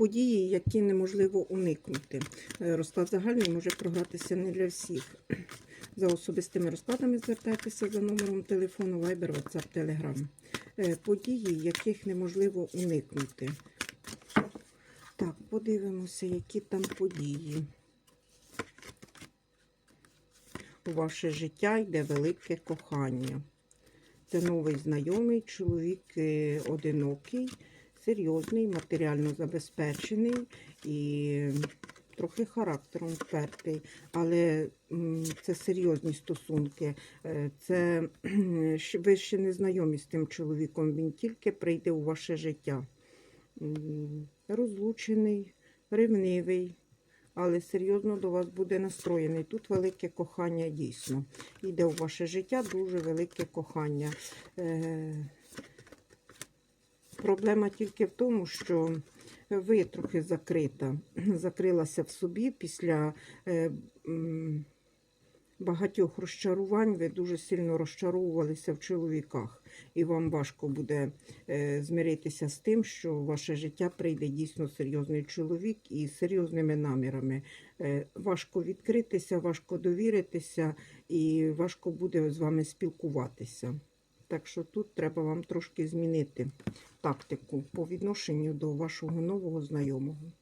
події, які неможливо уникнути. Е, Розклад загальний може програтися не для всіх. За особистими розкладами звертайтеся за номером телефону Viber, WhatsApp, Telegram. Е, Події, яких неможливо уникнути. Так, подивимося, які там події. У ваше життя йде велике кохання. Це новий знайомий, чоловік е, одинокий, серйозний, матеріально забезпечений і трохи характером впертий, але це серйозні стосунки. Е, Це ви ще не знайомі з тим чоловіком, він тільки прийде у ваше життя. Розлучений, ревнивий, але серйозно до вас буде настроєний. Тут велике кохання дійсно. Йде у ваше життя дуже велике кохання. Проблема тільки в тому, що ви трохи закрита, закрилася в собі після е, багатьох розчарувань. Ви дуже сильно розчаровувалися в чоловіках, і вам важко буде е, змиритися з тим, що в ваше життя прийде дійсно серйозний чоловік із серйозними намірами. Е, Важко відкритися, важко довіритися і важко буде з вами спілкуватися. Так що тут треба вам трошки змінити тактику по відношенню до вашого нового знайомого.